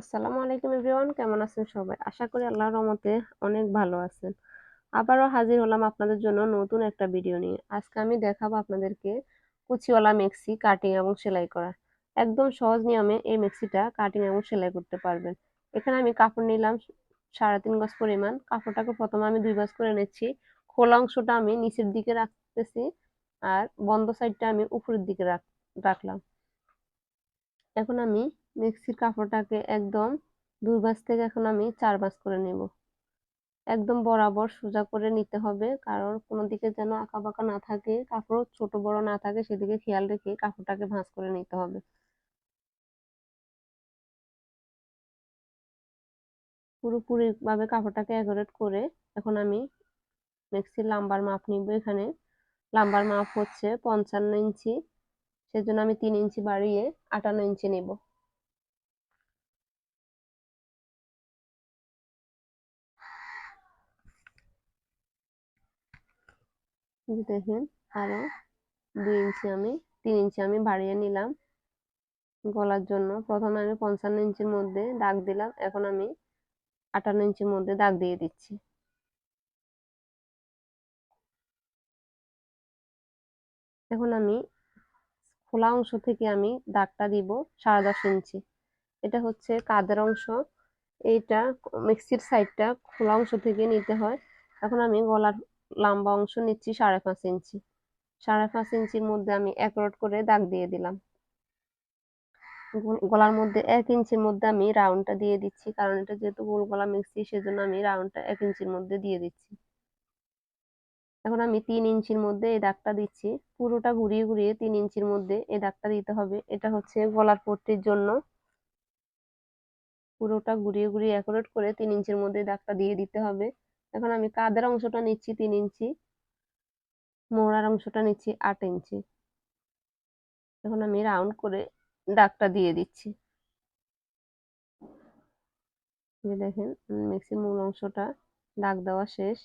আসসালামু আলাইকুম এভরিওয়ান, কেমন আছেন সবাই? আশা করি আল্লাহর রহমতে অনেক ভালো আছেন। আবারও হাজির হলাম আপনাদের জন্য নতুন একটা ভিডিও নিয়ে। আজকে আমি দেখাবো আপনাদেরকে কুচিওয়ালা মেক্সি কাটিং এবং সেলাই করা। একদম সহজ নিয়মে এই মেক্সিটা কাটিং এবং সেলাই করতে পারবেন। এখানে আমি কাপড় নিলাম সাড়ে তিন গজ পরিমাণ। কাপড়টাকে প্রথমে আমি দুই গজ করে নিচ্ছি। খোলা অংশটা আমি নিচের দিকে রাখতেছি আর বন্ধ সাইডটা আমি উপরের দিকে রাখলাম। এখন আমি মিক্সির কাপড়টাকে একদম দুই ভাঁজ থেকে এখন আমি চার ভাঁজ করে নেব। একদম বরাবর সোজা করে নিতে হবে, কারণ কোনো দিকে যেন আঁকা বাঁকা না থাকে, কাপড় ছোট বড় না থাকে, সেদিকে খেয়াল রেখে কাপড়টাকে ভাঁজ করে নিতে হবে। পুরোপুরি ভাবে কাপড়টাকে অ্যাকোরেট করে এখন আমি মিক্সির লাম্বার মাপ নিব এখানে। লাম্বার মাপ হচ্ছে পঞ্চান্ন ইঞ্চি, সেজন্য আমি তিন ইঞ্চি বাড়িয়ে আটান্ন ইঞ্চি নেব। দেখেন আরও দুই ইঞ্চি আমি, তিন ইঞ্চি আমি বাড়িয়ে নিলাম। গলার জন্য প্রথমে আমি পঞ্চান্ন ইঞ্চির মধ্যে দাগ দিলাম, এখন আমি আটান্ন ইঞ্চির মধ্যে দাগ দিয়ে দিচ্ছি। এখন আমি খোলা অংশ থেকে আমি দাগটা দিব সাড়ে দশ ইঞ্চি। এটা হচ্ছে কাদের অংশ, এইটা মিক্সির সাইডটা খোলা অংশ থেকে নিতে হয়। এখন আমি গলার লম্বা অংশ নিচ্ছি সাড়ে পাঁচ ইঞ্চি। সাড়ে পাঁচ ইঞ্চির মধ্যে আমি এক রোড করে দাগ দিয়ে দিলাম। গলার মধ্যে এক ইঞ্চির মধ্যে আমি রাউন্ডটা দিয়ে দিচ্ছি, কারণ এটা যেহেতু গোল গলা মিক্সি, সেজন্য আমি রাউন্ডটা এক ইঞ্চির মধ্যে দিয়ে দিচ্ছি। এখন আমি তিন ইঞ্চির মধ্যে এই দাগটা দিচ্ছি। পুরোটা ঘুরিয়ে ঘুরিয়ে তিন ইঞ্চির মধ্যে এই দাগটা দিতে হবে। এটা হচ্ছে গলার পট্টির জন্য। পুরোটা ঘুরিয়ে ঘুরিয়ে অ্যাকুরেট করে তিন ইঞ্চির মধ্যে দাগটা দিয়ে দিতে হবে। এখন আমি কাদের অংশটা নিচ্ছি? তিন ইঞ্চি। মোড়ার অংশটা নিচ্ছি আট ইঞ্চি। এখন আমি রাউন্ড করে দাগটা দিয়ে দিচ্ছি। দেখেন মিক্সির মূল অংশটা দাগ দেওয়া শেষ।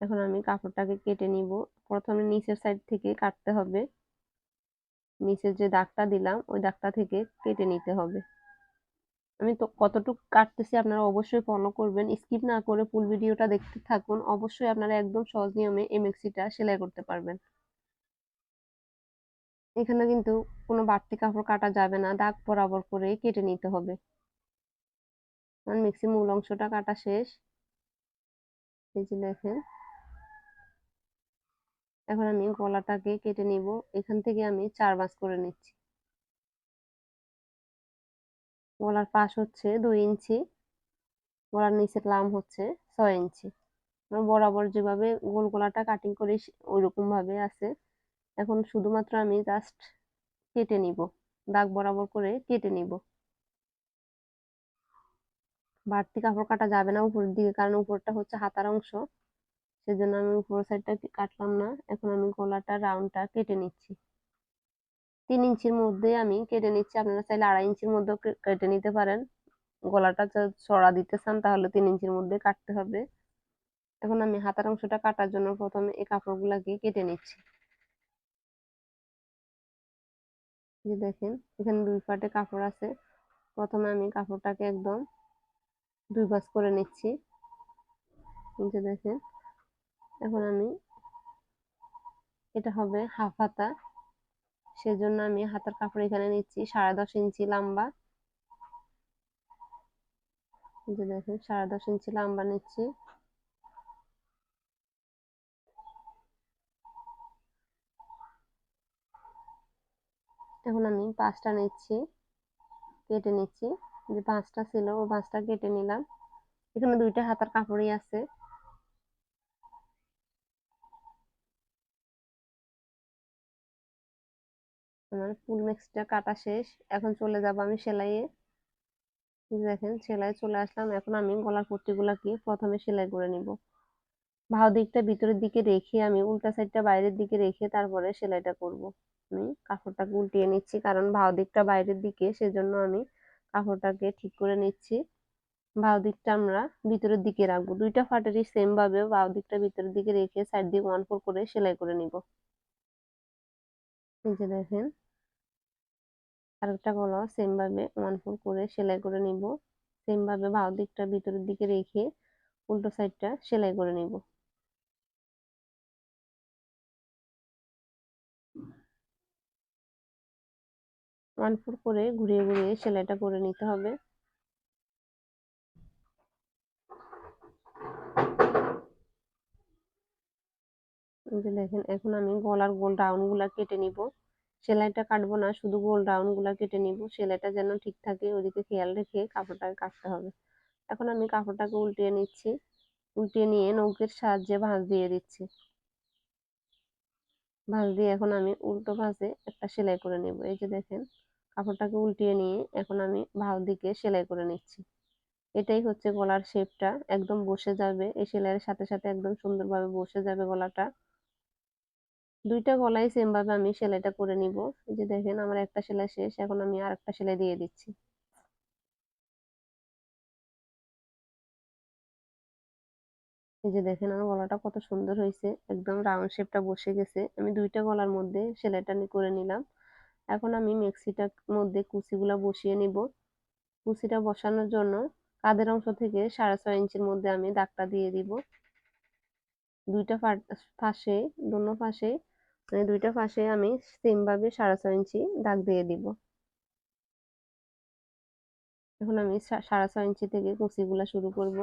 এখন আমি কাপড়টাকে কেটে নিব। প্রথমে নিচের সাইড থেকে কাটতে হবে। নিচের যে দাগটা দিলাম, ওই দাগটা থেকে কেটে নিতে হবে। আমি তো কতটুকু কাটতেছি আপনারা অবশ্যই ফলো করবেন। স্কিপ না করে ফুল ভিডিওটা দেখতে থাকুন। অবশ্যই আপনারা একদম সহজ নিয়মে এমএক্সিটা সেলাই করতে পারবেন। এখানে কিন্তু কোনো বাড়তি কাপড় কাটা যাবে না। দাগ বরাবর করে কেটে নিতে হবে। আমার মিক্সি মূল অংশটা কাটা শেষ। এই যে দেখেন। এখন আমি গলাটাকে কেটে নিব। এখান থেকে আমি চার বাস করে নিচ্ছি। গলার পাশ হচ্ছে দুই ইঞ্চি গলার নিচের লাম হচ্ছে ছয় ইঞ্চি। বরাবর যেভাবে গোল গলাটা কাটিং করি ওই রকম ভাবে আছে। এখন শুধুমাত্র আমি জাস্ট কেটে নিব, দাগ বরাবর করে কেটে নিব। বাড়তি কাপড় কাটা যাবে না উপরের দিকে, কারণ উপরটা হচ্ছে হাতার অংশ। সেজন্য আমি উপর সাইডটা কাটলাম না, এখন আমি গলাটা রাউন্ডটা কেটে নিচ্ছি। তিন ইঞ্চির মধ্যে আমি কেটে নিচ্ছি। আপনারা চাইলে আড়াই ইঞ্চির মধ্যেও কেটে নিতে পারেন। গলাটা চড়া দিতে চান তাহলে তিন ইঞ্চির মধ্যে কাটতে হবে। এখন আমি হাতার অংশটা কাটার জন্য প্রথমে এই কাপড়গুলাকে কেটে নিচ্ছি। যে দেখেন, এখানে দুই পাটে কাপড় আছে। প্রথমে আমি কাপড়টাকে একদম দুই ভাঁজ করে নিচ্ছি। যে দেখেন, এখন আমি, এটা হবে হাফ হাতা। সেজন্য আমি হাতের কাপড় এখানে নিচ্ছি, সাড়ে দশ ইঞ্চি লম্বা। যে দেখেন, সাড়ে দশ ইঞ্চি লম্বা নিচ্ছি। এখন আমি পাঁচটা নিচ্ছি, কেটে নিচ্ছি। যে পাঁচটা ছিল, ও পাঁচটা কেটে নিলাম। এখানে দুইটা হাতার কাপড়ই আছে। আমার ফুল মিক্সটা কাটা শেষ। এখন চলে যাব আমি সেলাইয়ে। দেখেন সেলাই চলে আসলাম। এখন আমি গলার পট্টিগুলাকে প্রথমে সেলাই করে নিব। ভাও দিকটা ভিতরের দিকে রেখে আমি উল্টা সাইডটা বাইরের দিকে রেখে তারপরে সেলাইটা করব। আমি কাপড়টাকে উল্টিয়ে নিচ্ছি, কারণ ভাও দিকটা বাইরের দিকে, সেজন্য আমি কাপড়টাকে ঠিক করে নিচ্ছি। বাউ দিকটা আমরা ভিতরের দিকে রাখব। দুইটা ফাটেরই সেম ভাবে দিকটা ভিতরের দিকে রেখে সাইড দিয়ে ওয়ান ফোর করে সেলাই করে নিব। এই যে দেখেন, আরেকটা গলা সেম ভাবে ওয়ান ফোর করে সেলাই করে নিব। সেম ভাবে বাউ দিকটা ভিতরের দিকে রেখে উল্টো সাইডটা সেলাই করে নিব। ওয়ান ফোর করে ঘুরিয়ে ঘুরিয়ে সেলাইটা করে নিতে হবে এই যে দেখেন, এখন আমি গলার গোল রাউন্ডগুলা কেটে নিব। সেলাইটা কাটবো না, শুধু গোল রাউন্ডগুলা কেটে নিব। সেলাইটা যেন ঠিক থাকে ওদিকে খেয়াল রেখে কাপড়টাকে কাটতে হবে। এখন আমি কাপড়টাকে উল্টিয়ে নিচ্ছি। উল্টিয়ে নিয়ে নৌকের সাহায্যে ভাঁজ দিয়ে দিচ্ছি। ভাঁজ দিয়ে এখন আমি উল্টো ভাঁজে একটা সেলাই করে নেব। এই যে দেখেন, কাপড়টাকে উল্টিয়ে নিয়ে এখন আমি ভাও দিকে সেলাই করে নিচ্ছি। এটাই হচ্ছে গলার শেপটা একদম বসে যাবে। এই সেলাইয়ের সাথে সাথে একদম সুন্দরভাবে বসে যাবে গলাটা। দুইটা গলাই সেম ভাবে আমি সেলাইটা করে নিব। এই যে দেখেন, আমার একটা সেলাই শেষ, এখন আমি আর একটা সেলাই দিয়ে দিচ্ছি। এই যে দেখেন, আমার গলাটা কত সুন্দর হয়েছে, একদম রাউন্ড শেপটা বসে গেছে। আমি দুইটা গলার মধ্যে সেলাইটা করে নিলাম। এখন আমি মেক্সিটার মধ্যে কুচিগুলা বসিয়ে নিব। কুচিটা বসানোর জন্য কাঁধের অংশ থেকে সাড়ে ছয় ইঞ্চির মধ্যে আমি দাগটা দিয়ে দিব। দুইটা পাশে দোনো পাশে মানে দুইটা পাশে আমি সেম ভাবে সাড়ে ছয় ইঞ্চি দাগ দিয়ে দিব। এখন আমি সাড়ে ছয় ইঞ্চি থেকে কুচিগুলা শুরু করব।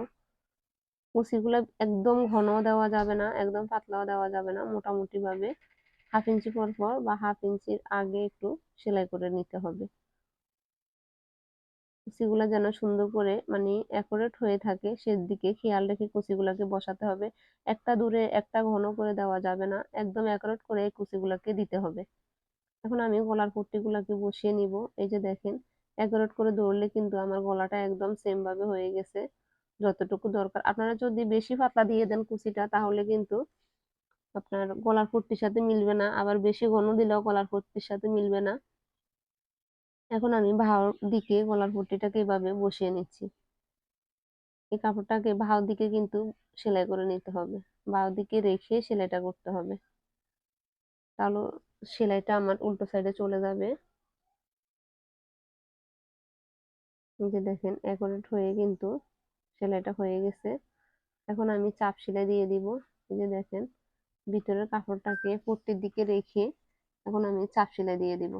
কুচিগুলা একদম ঘন দেওয়া যাবে না, একদম পাতলাও দেওয়া যাবে না। মোটামুটি ভাবে হাফ ইঞ্চি পর পর বা হাফ ইঞ্চির আগে একটু সেলাই করে নিতে হবে। কুচিগুলা যেন সুন্দর করে মানে অ্যাকুরেট হয়ে থাকে, সেদিকে খেয়াল রেখে কুচিগুলাকে বসাতে হবে। একটা দূরে একটা ঘন করে দেওয়া যাবে না, একদম অ্যাকুরেট করে এই কুচিগুলাকে দিতে হবে। এখন আমি গলার পট্টিগুলাকে বসিয়ে নিব। এই যে দেখেন অ্যাকুরেট করে দৌড়লে কিন্তু আমার গলাটা একদম সেম ভাবে হয়ে গেছে, যতটুকু দরকার। আপনারা যদি বেশি পাতলা দিয়ে দেন কুচিটা, তাহলে কিন্তু আপনার গলার পট্টির সাথে মিলবে না। আবার বেশি ঘন দিলেও গলার পট্টির সাথে মিলবে না। এখন আমি ভাও দিকে গলার পট্টিটাকে এভাবে বসিয়ে নিচ্ছি। এই কাপড়টাকে ভাও দিকে কিন্তু সেলাই করে নিতে হবে। বাউ দিকে রেখে সেলাইটা করতে হবে। তাহলে সেলাইটা আমার উল্টো সাইডে চলে যাবে। যে দেখেন অ্যাকুরেট হয়ে কিন্তু সেলাইটা হয়ে গেছে। এখন আমি চাপ সেলাই দিয়ে দিব। এই যে দেখেন, ভিতরের কাপড়টাকে পট্টির দিকে রেখে এখন আমি চাপ সেলাই দিয়ে দিব।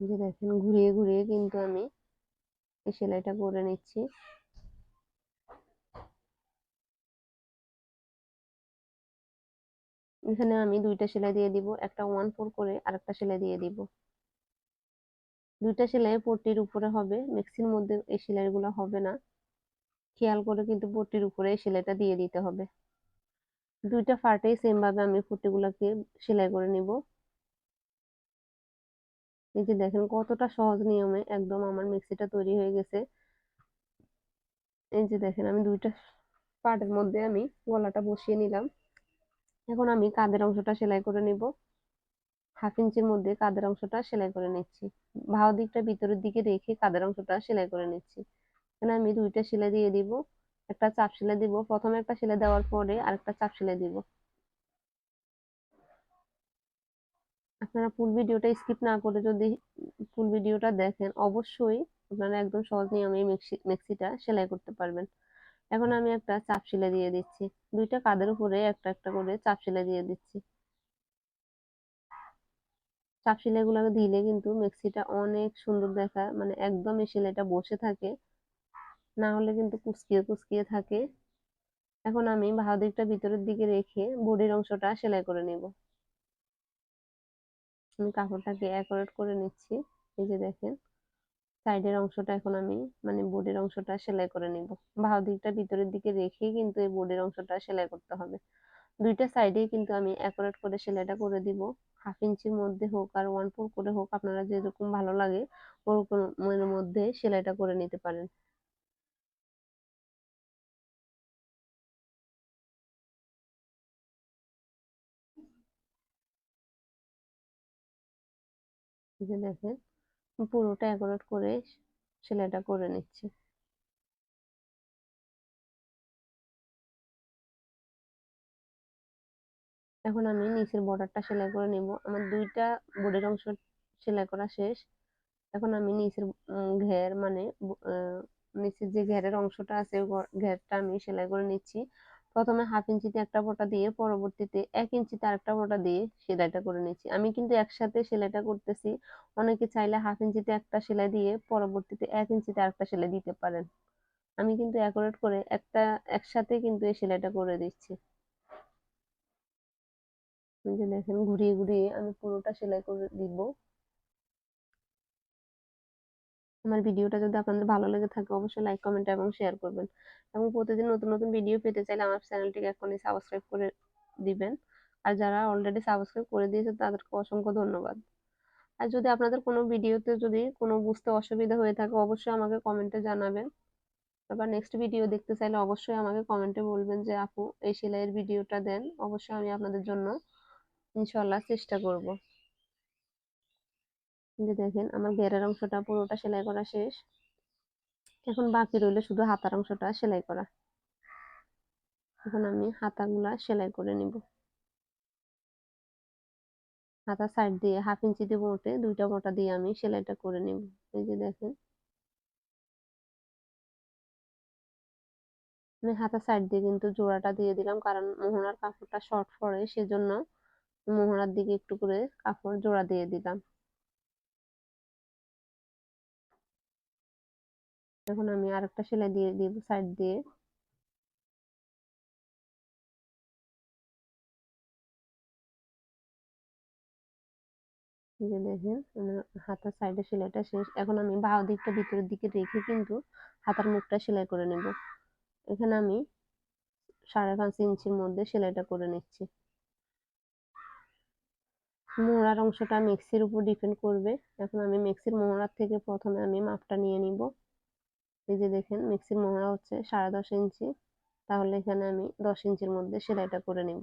যে দেখেন, ঘুরিয়ে ঘুরিয়ে কিন্তু আমি এই সেলাইটা করে নিচ্ছি। এখানে আমি দুইটা সেলাই দিয়ে দিব, একটা ওয়ান ফোর করে আরেকটা সেলাই দিয়ে দিব। দুইটা সেলাই পট্টির উপরে হবে, মেক্সির মধ্যে এই সেলাইগুলো হবে না। খেয়াল করে কিন্তু পট্টির উপরে এই সেলাইটা দিয়ে দিতে হবে। দুইটা ফাটেই সেম ভাবে আমি পট্টিগুলোকে সেলাই করে নিব। এই যে দেখেন কতটা সহজ নিয়মে একদম আমার মিক্সিটা তৈরি হয়ে গেছে। এই যে দেখেন আমি দুইটা পার্টের মধ্যে আমি গলাটা বসিয়ে নিলাম। এখন আমি কাঁধের অংশটা সেলাই করে নিব। হাফ ইঞ্চির মধ্যে কাঁধের অংশটা সেলাই করে নিচ্ছি। ভাও দিকটা ভিতরের দিকে রেখে কাঁধের অংশটা সেলাই করে নিচ্ছি। এখানে আমি দুইটা সেলাই দিয়ে দিব। একটা চাপ সেলাই দিব। প্রথমে একটা সেলাই দেওয়ার পরে আরেকটা চাপ সেলাই দিব। আপনারা ফুল ভিডিওটা স্কিপ না করে যদি ফুল ভিডিওটা দেখেন, অবশ্যই আপনারা একদম সহজ নিয়মে মেক্সি, মেক্সিটা সেলাই করতে পারবেন। এখন আমি একটা চাপ সেলাই দিয়ে দিচ্ছি। দুইটা কাঁধের উপরে একটা একটা করে চাপ সেলাই দিয়ে দিচ্ছি। চাপ সেলাই গুলাকে দিলে কিন্তু মেক্সিটা অনেক সুন্দর দেখায় মানে একদম এই সেলাইটা বসে থাকে। না হলে কিন্তু কুচকিয়ে কুচকিয়ে থাকে। এখন আমি বাহু দিকটা ভিতরের দিকে রেখে বডির অংশটা সেলাই করে নেব। আমি কাপড়টাকে অ্যাকোরেট করে নিচ্ছি। এই যে দেখেন সাইডের অংশটা এখন আমি মানে বডির অংশটা সেলাই করে নিব। বাহু দিকটা ভিতরের দিকে রেখেই কিন্তু এই বডির অংশটা সেলাই করতে হবে। দুইটা সাইডেই কিন্তু আমি অ্যাকোরেট করে সেলাইটা করে দিব। হাফ ইঞ্চির মধ্যে হোক আর ওয়ান ফোর করে হোক, আপনারা যেরকম ভালো লাগে ওরকমের মধ্যে সেলাইটা করে নিতে পারেন। যে দেখেন, পুরোটা অ্যাকোরেট করে সেলাইটা করে নিচ্ছি। এখন আমি নিচের বর্ডারটা সেলাই করে নেব। আমার দুইটা বোর্ডের অংশ সেলাই করা শেষ। এখন আমি নিচের ঘের মানে নিচের যে ঘেরের অংশটা আছে ঘেরটা আমি সেলাই করে নিচ্ছি। প্রথমে হাফ ইঞ্চিতে একটা ফোঁটা দিয়ে পরবর্তীতে এক ইঞ্চিতে আরেকটা ফোঁটা দিয়ে সেলাইটা করে নিচ্ছি আমি কিন্তু একসাথে সেলাইটা করতেছি। অনেকে চাইলে হাফ ইঞ্চিতে একটা সেলাই দিয়ে পরবর্তীতে এক ইঞ্চিতে আরেকটা সেলাই দিতে পারেন। আমি কিন্তু অ্যাকোরেট করে একটা একসাথে কিন্তু এই সেলাইটা করে দিচ্ছি। দেখেন, ঘুরিয়ে ঘুরিয়ে আমি পুরোটা সেলাই করে দিব। আমার ভিডিওটা যদি আপনাদের ভালো লেগে থাকে, অবশ্যই লাইক কমেন্ট এবং শেয়ার করবেন। এবং প্রতিদিন নতুন নতুন ভিডিও পেতে চাইলে আমার চ্যানেলটিকে এখনই সাবস্ক্রাইব করে দিবেন। আর যারা অলরেডি সাবস্ক্রাইব করে দিয়েছে, তাদেরকে অসংখ্য ধন্যবাদ। আর যদি আপনাদের কোনো ভিডিওতে যদি কোনো বুঝতে অসুবিধা হয়ে থাকে, অবশ্যই আমাকে কমেন্টে জানাবেন। আবার নেক্সট ভিডিও দেখতে চাইলে অবশ্যই আমাকে কমেন্টে বলবেন যে, আপু, এই সেলাইয়ের ভিডিওটা দেন। অবশ্যই আমি আপনাদের জন্য ইনশাল্লাহ চেষ্টা করব। যে দেখেন আমার ঘেরের অংশটা পুরোটা সেলাই করা শেষ। এখন বাকি রইল শুধু হাতার অংশটা সেলাই করা। এখন আমি হাতাগুলা সেলাই করে নিব। হাতা সাইড দিয়ে হাফ ইঞ্চি দিয়ে মোটে দুইটা মোটা দিয়ে আমি সেলাইটা করে নিব। এই যে দেখেন। আমি হাতা সাইড দিয়ে কিন্তু জোড়াটা দিয়ে দিলাম, কারণ মোহনার কাপড়টা শর্ট পড়ে সেজন্য মোহনার দিকে একটু করে কাপড় জোড়া দিয়ে দিলাম। এখন আমি আরেকটা সেলাই দিয়ে দিব সাইড দিয়ে। যে দেখেন হাতার সাইডে সেলাইটা শেষ। এখন আমি বাহু দিকটা ভিতরের দিকে রেখে কিন্তু হাতার মুখটা সেলাই করে নেব। এখানে আমি সাড়ে পাঁচ ইঞ্চির মধ্যে সেলাইটা করে নিচ্ছি। মোহরার অংশটা মিক্সির উপর ডিপেন্ড করবে। এখন আমি মিক্সির মোহরার থেকে প্রথমে আমি মাপটা নিয়ে নিব। এই যে দেখেন মিক্সির মোহরা হচ্ছে সাড়ে দশ ইঞ্চি। তাহলে এখানে আমি দশ ইঞ্চির মধ্যে সেলাইটা করে নেব।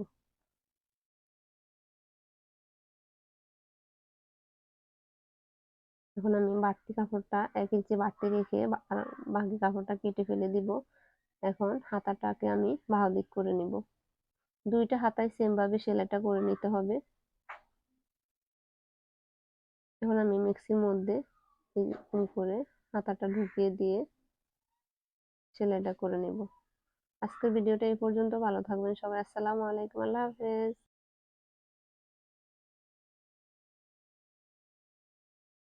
এখন আমি বাড়তি কাপড়টা, এক ইঞ্চি বাড়তি রেখে বাকি কাপড়টা কেটে ফেলে দিব। এখন হাতাটাকে আমি বাহু দিক করে নিব। দুইটা হাতায় সেম ভাবে সেলাইটা করে নিতে হবে। এখন আমি মিক্সির মধ্যে করে হাতাটা ঢুকিয়ে দিয়ে সেলাইটা করে নেব। আজকের ভিডিওটা এই পর্যন্ত। ভালো থাকবেন সবাই। আসসালামু আলাইকুম। আল্লাহ হাফেজ।